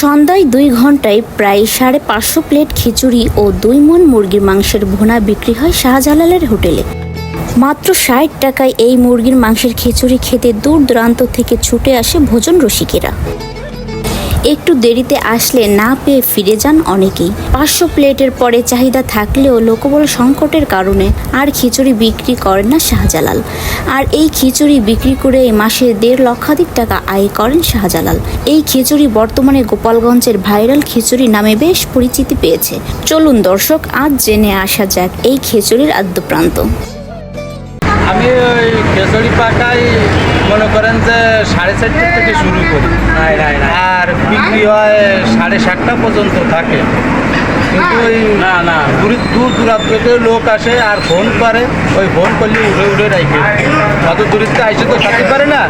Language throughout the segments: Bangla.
সন্ধ্যায় দুই ঘন্টায় প্রায় সাড়ে পাঁচশো প্লেট খিচুড়ি ও দুই মন মুরগির মাংসের ভুনা বিক্রি হয় শাহজালালের হোটেলে। মাত্র ষাট টাকায় এই মুরগির মাংসের খিচুড়ি খেতে দূর দূরান্ত থেকে ছুটে আসে ভোজন রসিকেরা। একটু দেরিতে আসলে না পেয়ে ফিরে যান অনেকেই। পাঁচশো প্লেটের পরে চাহিদা থাকলেও লোকবল সংকটের কারণে আর খিচুড়ি বিক্রি করেন না শাহজালাল। আর এই খিচুড়ি বিক্রি করে মাসে দেড় লক্ষাধিক টাকা আয় করেন শাহজালাল। এই খিচুড়ি বর্তমানে গোপালগঞ্জের ভাইরাল খিচুড়ি নামে বেশ পরিচিতি পেয়েছে। চলুন দর্শক, আজ জেনে আসা যাক এই খিচুড়ির আদ্যপ্রান্ত। আমি ওই খেসড়ি পাকাই মনে করেন যে সাড়ে চারটা থেকে শুরু করি। আর বিক্রি হয় সাড়ে সাতটা পর্যন্ত থাকে। কিন্তু ওই না না দূর দূর দূরান্ত থেকে লোক আসে আর ফোন করে। ওই ফোন করলে উঠে উঠে রাখে অত দূরিত্বে আইসে তো থাকতে পারে না।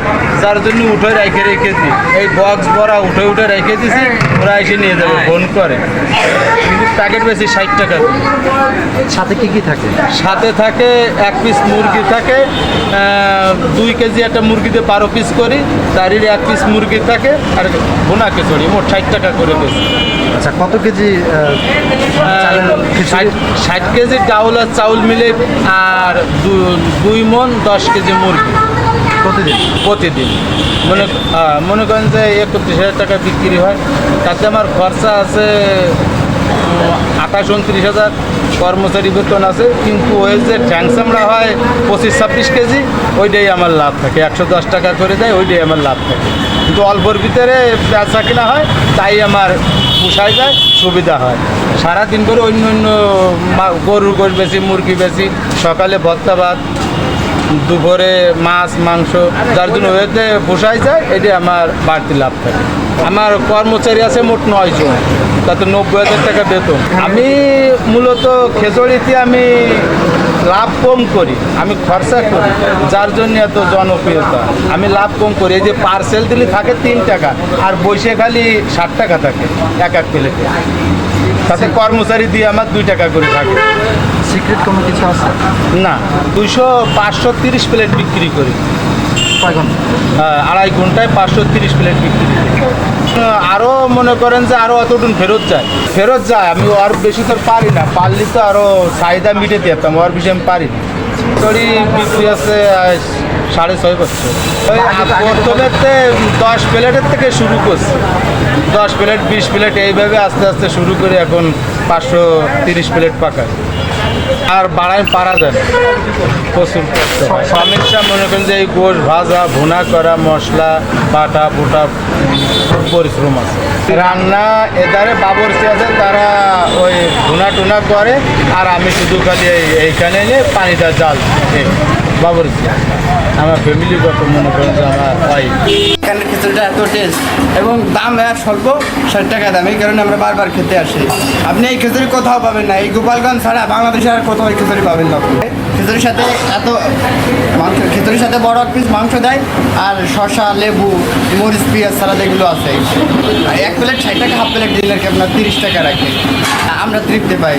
যার জন্য উঠে রেখে রেখে দিই। এই বক্স ভরা উঠে উঠে রেখে দিছি ওরা এসে নিয়ে যাবে ফোন করে। প্যাকেট বেশি ষাট টাকা। সাথে কি কি থাকে? সাথে থাকে এক পিস মুরগি থাকে দুই কেজি একটা মুরগিতে বারো পিস করি তারির এক পিস মুরগি থাকে আর ভুনা খিচুড়ি মোট ষাট টাকা করে বেশি আচ্ছা কত কেজি ষাট কেজি চাউল আর চাউল মিলে আর দুই মন দশ কেজি মুরগি। প্রতিদিন? প্রতিদিন। মনে মনে করেন যে একত্রিশ হাজার টাকা বিক্রি হয়। তাতে আমার খরচা আছে আঠাশ উনত্রিশ হাজার কর্মচারী বেতন আছে, কিন্তু ওই যে চামড়া হয় পঁচিশ ছাব্বিশ কেজি, ওইটাই আমার লাভ থাকে। একশো দশ টাকা করে দেয়, ওইটাই আমার লাভ থাকে। কিন্তু অল্পর ভিতরে বেচা কিনা হয়, তাই আমার পোষায় যায়, সুবিধা হয়। সারাদিন করে অন্য অন্য গরুর গোশ বেশি মুরগি বেশি সকালে ভত্তা ভাত দুপুরে মাছ, মাংস, যার জন্য ওয়েতে পোষাই যায়, এটি আমার বাড়তি লাভ থাকে। আমার কর্মচারী আছে মোট নয় জন, তাতে নব্বই হাজার টাকা বেতন। আমি মূলত খেজড়িতে আমি লাভ কম করি, আমি খরচা করি, যার জন্য এত জনপ্রিয়তা। আমি লাভ কম করি, এই যে পার্সেল দিলে থাকে তিন টাকা, আর বসে খালি ষাট টাকা থাকে, এক এক প্লেটে তাতে কর্মচারী দিয়ে আমার দুই টাকা করে থাকে। সিক্রেট কোনো কিছু আছে? না দুইশো পাঁচশো তিরিশ প্লেট বিক্রি করি। হ্যাঁ, আড়াই ঘন্টায় পাঁচশো তিরিশ প্লেট বিক্রি করি। আরও মনে করেন যে আরও অতটুকু ফেরত যায়। ফেরত যায় আমি আর বেশি তো পারি না। পারলে তো আরও চাহিদা মিটে দিতাম ওর বেশি আমি পারি না। তরি বিক্রি আছে সাড়ে ছয় বছর। ওই প্রথমেতে দশ প্লেটের থেকে শুরু করছি। দশ প্লেট বিশ প্লেট এইভাবে আস্তে আস্তে শুরু করে এখন পাঁচশো তিরিশ প্লেট পাকায় আর বাড়ায় পারা যায় না। প্রচুর সমস্যা মনে করেন যে এই গোশ ভাজা, ভুনা করা, মশলা, বাটা, বুটা পরিশ্রম আছে। রান্না এদারে বাবরচি আছে, তারা ওই ভুনা টুনা করে আর আমি শুধু খালি এইখানে নিয়ে পানিটা জাল বাবর আমার ফ্যামিলিগত মনে করেন যে আমার এখানের খিচুড়িটা এত টেস্ট এবং দাম আর স্বল্প, ষাট টাকা দাম, এই কারণে আমরা বারবার খেতে আসি। আপনি এই খিচুড়ি কোথাও পাবেন না। এই গোপালগঞ্জ ছাড়া বাংলাদেশে আর কোথাও এই খিচুড়ি পাবেন না খিচুড়ির সাথে এত খিচুড়ির সাথে বড় এক পিস মাংস দেয়, আর শশা লেবু, মরিচ, পেঁয়াজ সালাদ এগুলো আছে। এক প্লেট ষাট টাকা হাফ প্লেট দিলে আপনার তিরিশ টাকা রাখে? আমরা তৃপ্তি পাই।